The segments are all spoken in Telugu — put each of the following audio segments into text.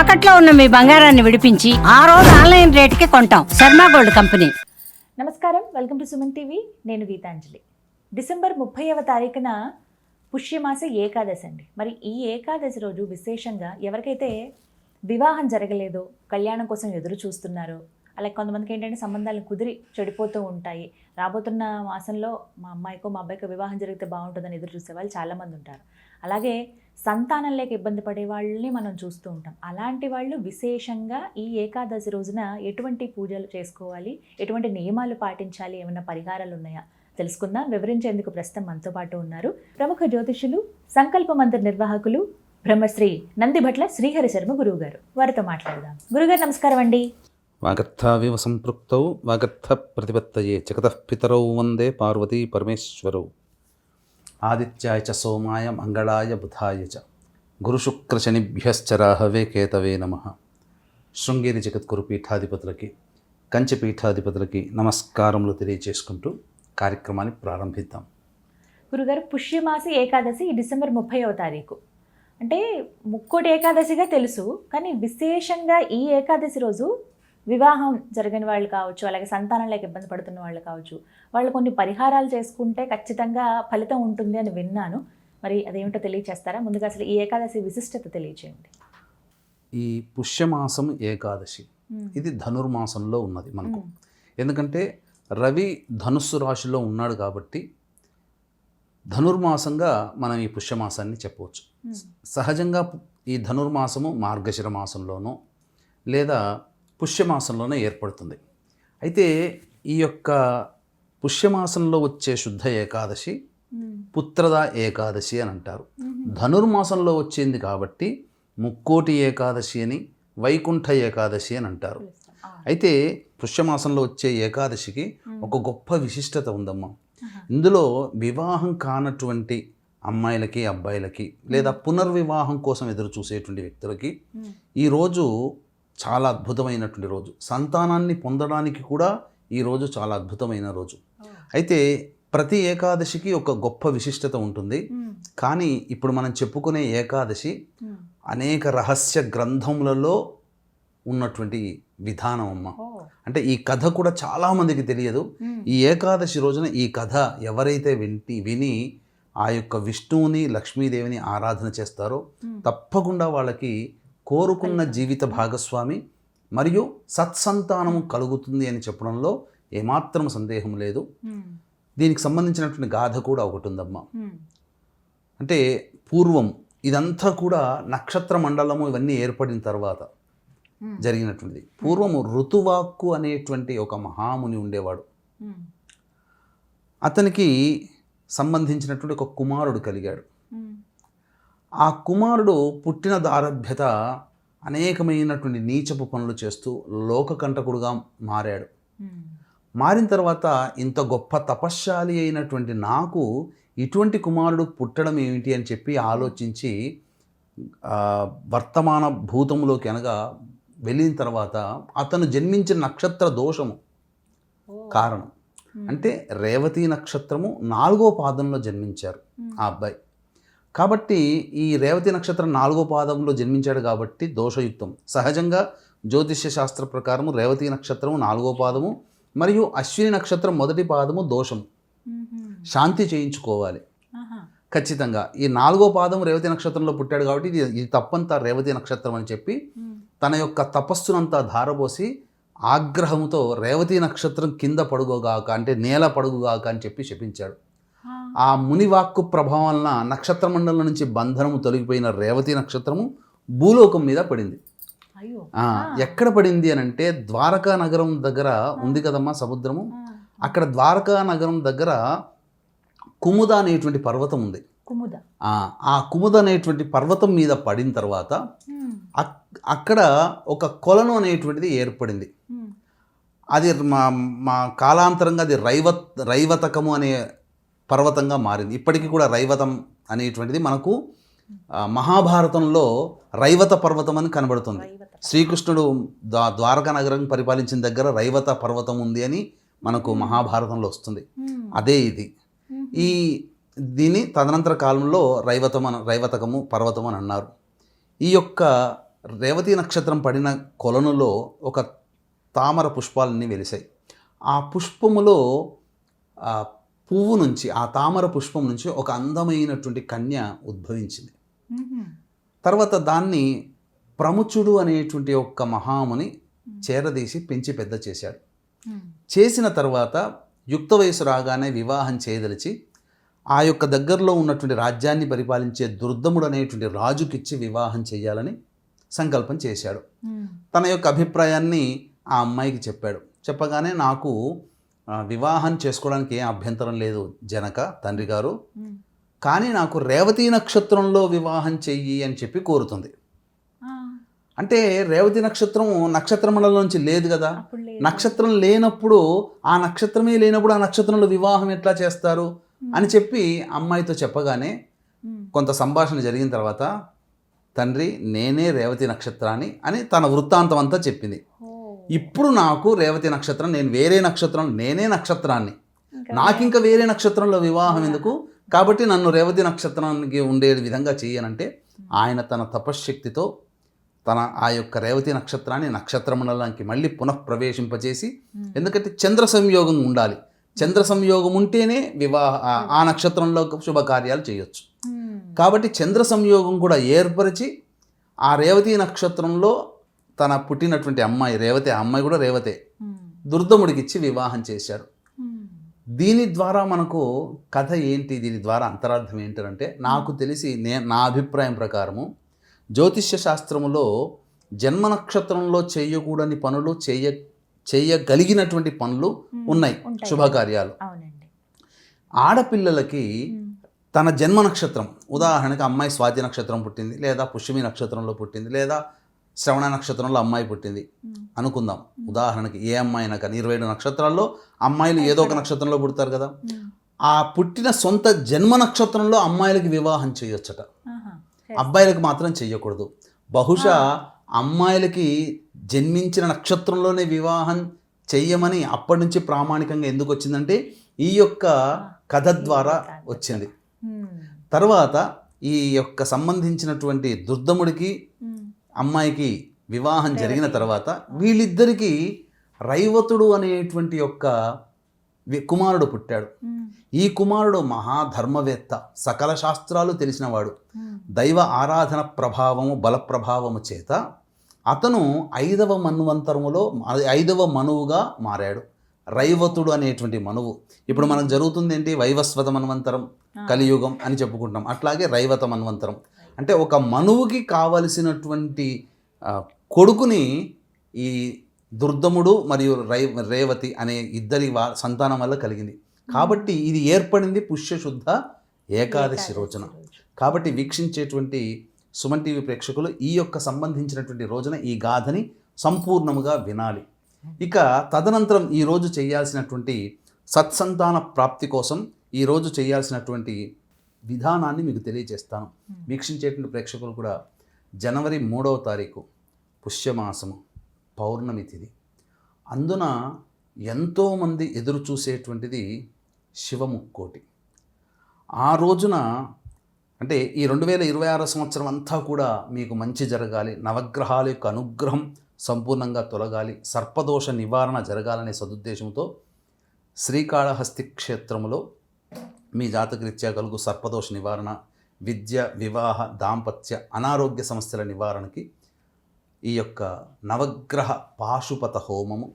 తాకట్లో ఉన్న మీ బంగారాన్ని విడిపించి ఆ రోజు ఆన్లైన్ రేటుకి కొంటాం. Sharma gold company. నమస్కారం. Welcome to Suman TV. నేను గీతాంజలి. డిసెంబర్ ముప్పైవ తారీఖున పుష్యమాస ఏకాదశి అండి. మరి ఈ ఏకాదశి రోజు విశేషంగా ఎవరికైతే వివాహం జరగలేదో కళ్యాణం కోసం ఎదురు చూస్తున్నారో అలాగే కొంతమందికి ఏంటంటే సంబంధాలు కుదిరి చెడిపోతూ ఉంటాయి. రాబోతున్న మాసంలో మా అమ్మాయికో మా అబ్బాయికో వివాహం జరిగితే బాగుంటుందని ఎదురు చూసే వాళ్ళు చాలామంది ఉంటారు. అలాగే సంతానం లేక ఇబ్బంది పడే వాళ్ళని మనం చూస్తూ ఉంటాం. అలాంటి వాళ్ళు విశేషంగా ఈ ఏకాదశి రోజున ఎటువంటి పూజలు చేసుకోవాలి? ఎటువంటి నియమాలు పాటించాలి? ఏమైనా పరిహారాలు ఉన్నాయా? తెలుసుకుందాం. వివరించేందుకు ప్రస్తుతం మనతో పాటు ఉన్నారు ప్రముఖ జ్యోతిషులు సంకల్ప మందిర్ నిర్వాహకులు బ్రహ్మశ్రీ నందిభట్ల శ్రీహరి శర్మ గురువు గారు వారితో మాట్లాడదాం. గురుగారు నమస్కారం అండి. వాగర్థావివ సంపృక్తౌ వాగర్థ ప్రతిపత్తయే జగతఃపితరౌ వందే పార్వతీ పరమేశ్వరౌ. ఆదిత్యాయ చ సోమాయ మంగళాయ బుధాయ చ. గురుశుక్రశనిభ్యశ్చ రాహవే కేతవే నమ. శృంగేరి జగద్గురు పీఠాధిపతులకి కంచె పీఠాధిపతులకి నమస్కారములు తెలియచేసుకుంటూ కార్యక్రమాన్ని ప్రారంభిద్దాం. గురుగారు పుష్యమాసి ఏకాదశి డిసెంబర్ ముప్పైవ తారీఖు. అంటే ముక్కోటి ఏకాదశిగా తెలుసు కానీ విశేషంగా ఈ ఏకాదశి రోజు వివాహం జరగని వాళ్ళు కావచ్చు అలాగే సంతానం లేక ఇబ్బంది పడుతున్న వాళ్ళు కావచ్చు వాళ్ళు కొన్ని పరిహారాలు చేసుకుంటే ఖచ్చితంగా ఫలితం ఉంటుంది అని విన్నాను. మరి అదేమిటో తెలియచేస్తారా? ముందుగా అసలు ఈ ఏకాదశి విశిష్టత తెలియచేయండి. ఈ పుష్యమాసం ఏకాదశి. ఇది ధనుర్మాసంలో ఉన్నది మనకు. ఎందుకంటే రవి ధనుస్సు రాశిలో ఉన్నాడు కాబట్టి ధనుర్మాసంగా మనం ఈ పుష్యమాసాన్ని చెప్పవచ్చు. సహజంగా ఈ ధనుర్మాసము మార్గశిర మాసంలోనో లేదా పుష్యమాసంలోనో ఏర్పడుతుంది. అయితే ఈ యొక్క పుష్యమాసంలో వచ్చే శుద్ధ ఏకాదశి పుత్రద ఏకాదశి అని అంటారు. ధనుర్మాసంలో వచ్చింది కాబట్టి ముక్కోటి ఏకాదశి అని వైకుంఠ ఏకాదశి అని అంటారు. అయితే పుష్యమాసంలో వచ్చే ఏకాదశికి ఒక గొప్ప విశిష్టత ఉందమ్మా. ఇందులో వివాహం కానటువంటి అమ్మాయిలకి అబ్బాయిలకి లేదా పునర్వివాహం కోసం ఎదురు చూసేటువంటి వ్యక్తులకి ఈరోజు చాలా అద్భుతమైనటువంటి రోజు. సంతానాన్ని పొందడానికి కూడా ఈ రోజు చాలా అద్భుతమైన రోజు. అయితే ప్రతి ఏకాదశికి ఒక గొప్ప విశిష్టత ఉంటుంది. కానీ ఇప్పుడు మనం చెప్పుకునే ఏకాదశి అనేక రహస్య గ్రంథములలో ఉన్నటువంటి విధానం అమ్మ. అంటే ఈ కథ కూడా చాలామందికి తెలియదు. ఈ ఏకాదశి రోజున ఈ కథ ఎవరైతే వింటి విని ఆ యొక్క విష్ణువుని లక్ష్మీదేవిని ఆరాధన చేస్తారో తప్పకుండా వాళ్ళకి కోరుకున్న జీవిత భాగస్వామి మరియు సత్సంతానము కలుగుతుంది అని చెప్పడంలో ఏమాత్రం సందేహం లేదు. దీనికి సంబంధించినటువంటి గాథ కూడా ఒకటి ఉందమ్మా. అంటే పూర్వం ఇదంతా కూడా నక్షత్ర మండలము ఇవన్నీ ఏర్పడిన తర్వాత జరిగినటువంటిది. పూర్వము ఋతువాక్కు అనేటువంటి ఒక మహాముని ఉండేవాడు. అతనికి సంబంధించినటువంటి ఒక కుమారుడు కలిగాడు. ఆ కుమారుడు పుట్టిన దారభ్యత అనేకమైనటువంటి నీచపు పనులు చేస్తూ లోకకంటకుడుగా మారాడు. మారిన తర్వాత ఇంత గొప్ప తపశ్శాలి అయినటువంటి నాకు ఇటువంటి కుమారుడు పుట్టడం ఏమిటి అని చెప్పి ఆలోచించి వర్తమాన భూతములోకి అనగా వెళ్ళిన తర్వాత అతను జన్మించిన నక్షత్ర దోషము కారణం. అంటే రేవతి నక్షత్రము నాలుగో పాదంలో జన్మించారు ఆ అబ్బాయి. కాబట్టి ఈ రేవతి నక్షత్రం నాలుగో పాదంలో జన్మించాడు కాబట్టి దోషయుక్తం. సహజంగా జ్యోతిష్య శాస్త్ర ప్రకారము రేవతి నక్షత్రము నాలుగో పాదము మరియు అశ్విని నక్షత్రం మొదటి పాదము దోషం. శాంతి చేయించుకోవాలి. ఖచ్చితంగా. ఈ నాలుగో పాదం రేవతి నక్షత్రంలో పుట్టాడు కాబట్టి ఇది ఇది తప్పంతా రేవతి నక్షత్రం అని చెప్పి తన యొక్క తపస్సునంతా ధారపోసి ఆగ్రహంతో రేవతి నక్షత్రం కింద పడుగోగాక అంటే నేల పడుగుగాక అని చెప్పి శపించాడు ఆ ముని వాక్కు ప్రభావం వలన నక్షత్ర మండలం నుంచి బంధనము తొలగిపోయిన రేవతి నక్షత్రము భూలోకం మీద పడింది. ఎక్కడ పడింది అని అంటే ద్వారకా నగరం దగ్గర ఉంది కదమ్మా సముద్రము. అక్కడ ద్వారకా నగరం దగ్గర కుముద అనేటువంటి పర్వతం ఉంది. కుముద. ఆ, ఆ కుముద అనేటువంటి పర్వతం మీద పడిన తర్వాత అక్- అక్కడ ఒక కొలను అనేటువంటిది ఏర్పడింది. అది మా మా కాలాంతరంగా అది రైవత్ రైవతకము అనే పర్వతంగా మారింది. ఇప్పటికీ కూడా రైవతం అనేటువంటిది మనకు మహాభారతంలో రైవత పర్వతం అని కనబడుతుంది. శ్రీకృష్ణుడు ద్వా ద్వారకా నగరం పరిపాలించిన దగ్గర రైవత పర్వతం ఉంది అని మనకు మహాభారతంలో వస్తుంది. అదే ఇది. ఈ దీన్ని తదనంతర కాలంలో రైవతం అని రైవతకము పర్వతం అని అన్నారు. ఈ యొక్క రేవతి నక్షత్రం పడిన కొలనులో ఒక తామర పుష్పాలన్నీ వెలిసాయి ఆ పుష్పములో పువ్వు నుంచి ఆ తామర పుష్పం నుంచి ఒక అందమైనటువంటి కన్య ఉద్భవించింది. తర్వాత దాన్ని ప్రముచుడు అనేటువంటి ఒక మహాముని చేరదీసి పెంచి పెద్ద చేశాడు. చేసిన తర్వాత యుక్త వయసు రాగానే వివాహం చేయదలిచి ఆ యొక్క దగ్గరలో ఉన్నటువంటి రాజ్యాన్ని పరిపాలించే దుర్దముడు అనేటువంటి రాజుకిచ్చి వివాహం చేయాలని సంకల్పం చేశాడు. తన యొక్క అభిప్రాయాన్ని ఆ అమ్మాయికి చెప్పాడు చెప్పగానే నాకు వివాహం చేసుకోవడానికి ఏం అభ్యంతరం లేదు జనక తండ్రి గారు. కానీ నాకు రేవతి నక్షత్రంలో వివాహం చెయ్యి అని చెప్పి కోరుతుంది. అంటే రేవతి నక్షత్రం నక్షత్ర మండలం నుంచి లేదు కదా. నక్షత్రం లేనప్పుడు ఆ నక్షత్రమే లేనప్పుడు ఆ నక్షత్రంలో వివాహం ఎట్లా చేస్తారు? అని చెప్పి అమ్మాయితో చెప్పగానే. కొంత సంభాషణ జరిగిన తర్వాత తండ్రి నేనే రేవతి నక్షత్రాన్ని అని తన వృత్తాంతం అంతా చెప్పింది. ఇప్పుడు నాకు రేవతి నక్షత్రం నేను వేరే నక్షత్రం నేనే నక్షత్రాన్ని. నాకు ఇంకా వేరే నక్షత్రంలో వివాహం ఎందుకు? కాబట్టి నన్ను రేవతి నక్షత్రానికి ఉండే విధంగా చేయనంటే ఆయన తన తపశ్శక్తితో తన ఆ యొక్క రేవతి నక్షత్రాన్ని నక్షత్ర మండలానికి మళ్ళీ పునః ప్రవేశింపజేసి ఎందుకంటే చంద్ర సంయోగం ఉండాలి. చంద్ర సంయోగం ఉంటేనే వివాహ ఆ- నక్షత్రంలో శుభకార్యాలు చేయొచ్చు. కాబట్టి చంద్ర సంయోగం కూడా ఏర్పరిచి ఆ రేవతి నక్షత్రంలో తన పుట్టినటువంటి అమ్మాయి రేవతి ఆ అమ్మాయి కూడా రేవతే మ్మ్. దుర్దముడికి ఇచ్చి వివాహం మ్మ్. దీని ద్వారా మనకు కథ ఏంటి దీని ద్వారా అంతరార్థం ఏంటంటే నాకు తెలిసి నే నా అభిప్రాయం ప్రకారము జ్యోతిష్య శాస్త్రములో జన్మ నక్షత్రంలో చేయకూడని పనులు చేయ చేయగలిగినటువంటి పనులు ఉన్నాయి. శుభకార్యాలు ఆడపిల్లలకి. తన జన్మ నక్షత్రం ఉదాహరణకి అమ్మాయి స్వాతి నక్షత్రం పుట్టింది లేదా పుష్యమి నక్షత్రంలో పుట్టింది లేదా శ్రవణ నక్షత్రంలో అమ్మాయి పుట్టింది. అనుకుందాం ఉదాహరణకి ఏ అమ్మాయి అయినా కానీ ఇరవై ఏడు నక్షత్రాల్లో అమ్మాయిలు ఏదో ఒక నక్షత్రంలో పుడతారు కదా మ్మ్. ఆ పుట్టిన సొంత జన్మ నక్షత్రంలో అమ్మాయిలకి వివాహం చేయొచ్చట. అబ్బాయిలకు మాత్రం చేయకూడదు బహుశా అమ్మాయిలకి జన్మించిన నక్షత్రంలోనే వివాహం చెయ్యమని అప్పటి నుంచి ప్రామాణికంగా ఎందుకు వచ్చిందంటే ఈ యొక్క కథ ద్వారా వచ్చింది మ్మ్. తర్వాత ఈ యొక్క సంబంధించినటువంటి దుర్దముడికి మ్మ్. అమ్మాయికి వివాహం జరిగిన తర్వాత వీళ్ళిద్దరికీ రైవతుడు అనేటువంటి యొక్క కుమారుడు పుట్టాడు. ఈ కుమారుడు మహాధర్మవేత్త సకల శాస్త్రాలు తెలిసినవాడు. దైవ ఆరాధన ప్రభావము బల ప్రభావము చేత అతను ఐదవ మన్వంతరములో ఐదవ మనువుగా మారాడు. రైవతుడు అనేటువంటి మనువు. ఇప్పుడు మనకు జరుగుతుంది ఏంటి వైవస్వత మన్వంతరం కలియుగం అని చెప్పుకుంటాం. అట్లాగే రైవత మన్వంతరం. అంటే ఒక మనువుకి కావలసినటువంటి కొడుకుని ఈ దుర్దముడు మరియు రై రేవతి అనే ఇద్దరి వా సంతానం వల్ల కలిగింది. కాబట్టి ఇది ఏర్పడింది పుష్యశుద్ధ ఏకాదశి రోజున. కాబట్టి వీక్షించేటువంటి సుమన్ టీవీ ప్రేక్షకులు ఈ యొక్క సంబంధించినటువంటి రోజున ఈ గాథని సంపూర్ణముగా వినాలి. ఇక తదనంతరం ఈ రోజు చేయాల్సినటువంటి సత్సంతాన ప్రాప్తి కోసం ఈ రోజు చేయాల్సినటువంటి విధానాన్ని మీకు తెలియజేస్తాను వీక్షించేటువంటి ప్రేక్షకులు కూడా జనవరి మూడవ తారీఖు పుష్యమాసము పౌర్ణమి తిథి అందున ఎంతోమంది ఎదురు చూసేటువంటిది శివముక్కోటి. ఆ రోజున అంటే ఈ రెండు వేల ఇరవై ఆరో సంవత్సరం అంతా కూడా మీకు మంచి జరగాలి నవగ్రహాల యొక్క అనుగ్రహం సంపూర్ణంగా తొలగాలి సర్పదోష నివారణ జరగాలనే సదుద్దేశంతో శ్రీకాళహస్తి క్షేత్రములో మీ జాతకరీత్యా కలుగు సర్పదోష నివారణ విద్య వివాహ దాంపత్య అనారోగ్య సమస్యల నివారణకి ఈ యొక్క నవగ్రహ పాశుపత హోమము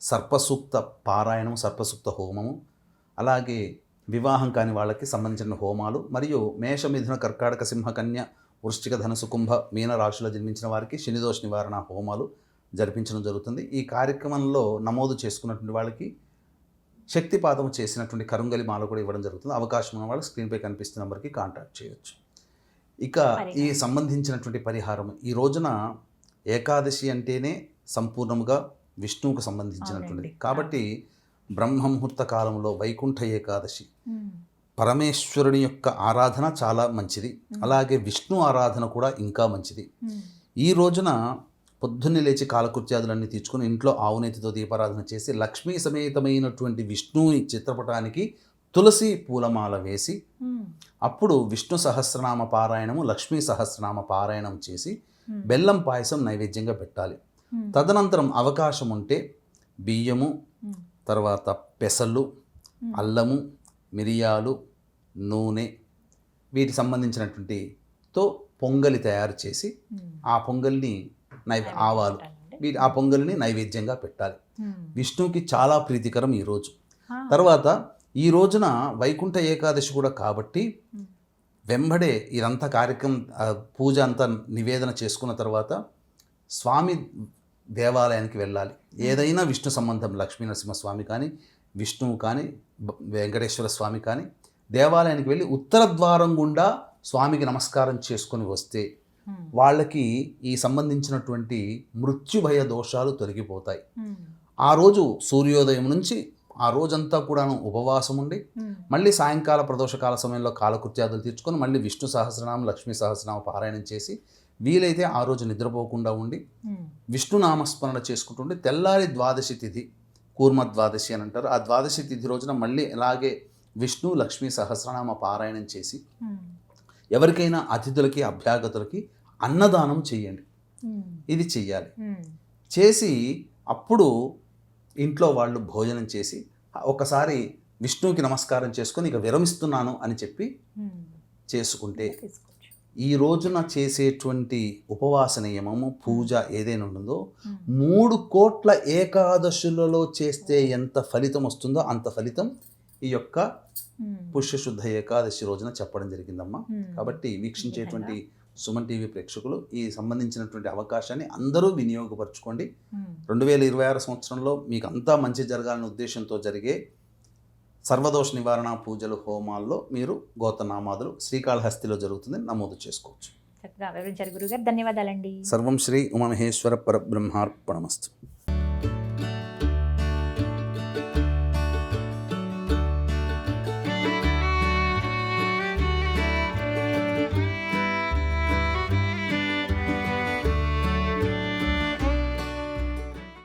సర్పసూక్త పారాయణము సర్పసూక్త హోమము అలాగే వివాహం కాని వాళ్ళకి సంబంధించిన హోమాలు మరియు మేషమిథున కర్కాటక సింహకన్య వృశ్చిక ధనుసు కుంభ మీన రాశిలో జన్మించిన వారికి శనిదోష నివారణ హోమాలు జరిపించడం జరుగుతుంది. ఈ కార్యక్రమంలో నమోదు చేసుకున్నటువంటి వాళ్ళకి శక్తిపాతం చేసినటువంటి కరుంగలి మాల కూడా ఇవ్వడం జరుగుతుంది. అవకాశం ఉన్న వాళ్ళు స్క్రీన్పై కనిపిస్తున్న నెంబర్కి కాంటాక్ట్ చేయొచ్చు. ఇక ఈ సంబంధించినటువంటి పరిహారం ఈ రోజున ఏకాదశి అంటేనే సంపూర్ణముగా విష్ణువుకు సంబంధించినటువంటిది. కాబట్టి బ్రహ్మముహూర్త కాలంలో వైకుంఠ ఏకాదశి. పరమేశ్వరుని యొక్క ఆరాధన చాలా మంచిది. అలాగే విష్ణు ఆరాధన కూడా ఇంకా మంచిది. ఈ రోజున పొద్దున్నే లేచి కాలకృత్యాదులన్నీ తీర్చుకొని ఇంట్లో ఆవునేతితో దీపారాధన చేసి లక్ష్మీ సమేతమైనటువంటి విష్ణువుని చిత్రపటానికి తులసి పూలమాల వేసి. అప్పుడు విష్ణు సహస్రనామ పారాయణము లక్ష్మీ సహస్రనామ పారాయణం చేసి. బెల్లం పాయసం నైవేద్యంగా పెట్టాలి. తదనంతరం అవకాశం ఉంటే బియ్యము. తర్వాత పెసలు. అల్లము మిరియాలు నూనె వీటికి సంబంధించినటువంటి తో పొంగలి తయారు చేసి. ఆ పొంగల్ని నై ఆవాలు వీటి ఆ పొంగల్ని నైవేద్యంగా పెట్టాలి. విష్ణువుకి చాలా ప్రీతికరం ఈ రోజు Ah. తర్వాత ఈ రోజున వైకుంఠ ఏకాదశి కూడా కాబట్టి. వెంబడే ఇదంతా కార్యక్రమం పూజ అంతా నివేదన చేసుకున్న తర్వాత స్వామి దేవాలయానికి వెళ్ళాలి ఏదైనా విష్ణు సంబంధం లక్ష్మీ నరసింహస్వామి కానీ విష్ణువు కానీ వెంకటేశ్వర స్వామి కానీ దేవాలయానికి వెళ్ళి ఉత్తర ద్వారం గుండా స్వామికి నమస్కారం చేసుకొని వస్తే. వాళ్ళకి ఈ సంబంధించినటువంటి మృత్యుభయ దోషాలు తొలగిపోతాయి Hmm. ఆ రోజు సూర్యోదయం నుంచి ఆ రోజంతా కూడాను ఉపవాసం ఉండి Hmm. మళ్ళీ సాయంకాల ప్రదోషకాల సమయంలో కాలకృత్యాదులు తీర్చుకొని మళ్ళీ విష్ణు సహస్రనామం లక్ష్మీ సహస్రనామ పారాయణం చేసి వీలైతే ఆ రోజు నిద్రపోకుండా ఉండి Hmm. విష్ణు నామస్మరణ చేసుకుంటుంటే తెల్లారి ద్వాదశి తిథి కూర్మ ద్వాదశి అని అంటారు ఆ ద్వాదశి తిథి రోజున మళ్ళీ ఇలాగే విష్ణు లక్ష్మీ సహస్రనామ పారాయణం చేసి Hmm. ఎవరికైనా అతిథులకి అభ్యాగతులకి అన్నదానం చేయండి. ఇది చెయ్యాలి. చేసి అప్పుడు ఇంట్లో వాళ్ళు భోజనం చేసి ఒకసారి విష్ణువుకి నమస్కారం చేసుకొని ఇక విరమిస్తున్నాను అని చెప్పి. చేసుకుంటే. ఈ రోజున చేసేటువంటి ఉపవాస నియమము పూజ ఏదైనా ఉంటుందో. మూడు కోట్ల ఏకాదశులలో చేస్తే ఎంత ఫలితం వస్తుందో అంత ఫలితం ఈ యొక్క. పుష్యశుద్ధ ఏకాదశి రోజున చెప్పడం జరిగిందమ్మా. కాబట్టి వీక్షించేటువంటి సుమన్ టీవీ ప్రేక్షకులు ఈ సంబంధించినటువంటి అవకాశాన్ని అందరూ వినియోగపరచుకోండి. Hmm. రెండు వేల ఇరవై ఆరు సంవత్సరంలో మీకు అంతా మంచి జరగాలనే ఉద్దేశంతో జరిగే సర్వదోష నివారణ పూజలు హోమాల్లో మీరు గోతనామాదులు శ్రీకాళహస్తిలో జరుగుతుంది నమోదు చేసుకోవచ్చు. చక్కగా వివరించారు గురుగారు ధన్యవాదాలండి. సర్వం శ్రీ ఉమామహేశ్వర పరబ్రహ్మార్పణమస్తు.